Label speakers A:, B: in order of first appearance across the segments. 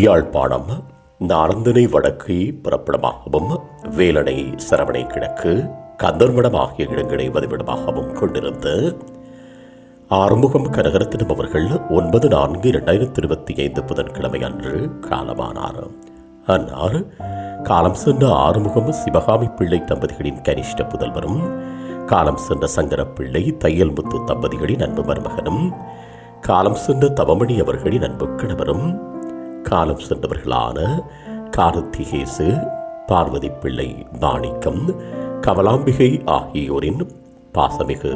A: யாழ்ப்பாணம் நாரந்தனை வடக்கை புறப்படமாகவும் வேலனை சரவணை கிழக்கு கந்தர்மடம் ஆகிய இடங்களை வதிவிடமாகவும் கொண்டிருந்த ஆறுமுகம் கனகரத்தினம் அவர்கள் ஒன்பது நான்கு இரண்டாயிரத்தி இருபத்தி ஐந்து புதன்கிழமை அன்று காலமானார். அன்னார் காலம் சென்ற ஆறுமுகம் சிவகாமி பிள்ளை தம்பதிகளின் கனிஷ்ட புதல்வரும் காலம் சென்ற சங்கரப்பிள்ளை தையல் முத்து தம்பதிகளின் அன்பு மருமகனும் காலம் சென்ற தவமணி அவர்களின் அன்பு கணவரும் காலம் சென்றவர்களான கார்த்திகேசு பார்வதி பிள்ளை மாணிக்கம் கமலாம்பிகை ஆகியோரின் பாசமிகு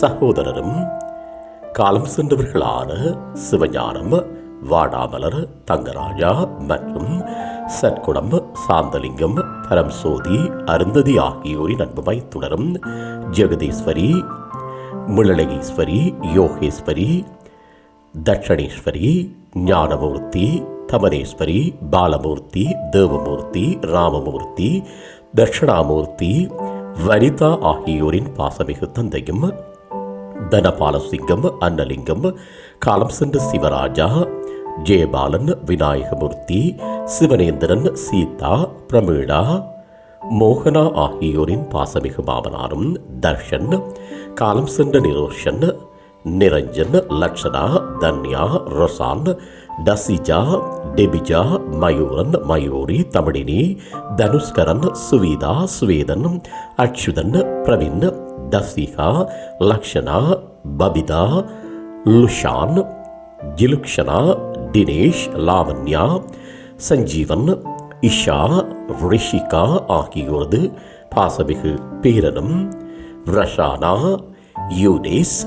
A: சகோதரரும் காலம் சென்றவர்களான சிவஞானம் வாடாமலர் தங்கராஜா மற்றும் சற்குடம் சாந்தலிங்கம் பரம்சோதி அருந்ததி ஆகியோரின் அன்புமை தொடரும் ஜெகதீஸ்வரி முள்ளலகீஸ்வரி யோகேஸ்வரி தட்சணேஸ்வரி ஞானமூர்த்தி தமனேஸ்வரி பாலமூர்த்தி தேவமூர்த்தி ராமமூர்த்தி தட்சிணாமூர்த்தி வனிதா ஆகியோரின் பாசமிகு தந்தையும் தனபாலசிங்கம் அன்னலிங்கம் காலம் சென்ற சிவராஜா ஜெயபாலன் விநாயகமூர்த்தி சிவனேந்திரன் சீதா பிரமீளா மோகனா ஆகியோரின் பாசமிகு மாமனாரும் தர்ஷன் காலம் சென்ற நிரோஷன் நிரஞ்சன் லட்சணா தன்யா ரொசான் டசிஜா டெபிஜா மயூரன் மயூரி தமிழினி தனுஷ்கரன் சுவீதா சுவேதன் அச்சுதன் பிரவீன் தசிகா லக்ஷனா பபிதா லுஷான் ஜிலுக்ஷனா தினேஷ் லாவண்யா சஞ்சீவன் இஷா ரிஷிகா ஆகியோரது பாசமிகு பேரனும் ரஷானா யூனேஸ்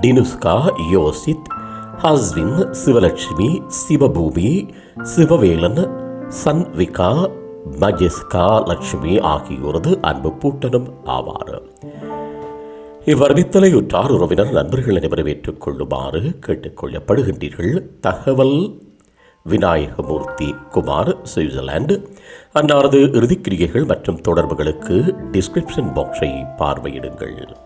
A: டினுஸ்கா யோசித் ஹஸ்வின் சிவலட்சுமி சிவபூமி சிவவேலன் சன்விகா மஜெஸ்கா லட்சுமி ஆகியோரது அன்பு பூட்டனும் ஆவார். இவ்வறிவித்தலை உற்றார். உறவினர் நண்பர்கள் அனைவரும் ஏற்றுக்கொள்ளுமாறு கேட்டுக்கொள்ளப்படுகின்றீர்கள் தகவல் விநாயகமூர்த்தி குமார் சுவிட்சர்லாந்து. அன்னாரது இறுதிக்கிரியைகள் மற்றும் தொடர்புகளுக்கு டிஸ்கிரிப்ஷன் பாக்ஸை பார்வையிடுங்கள்.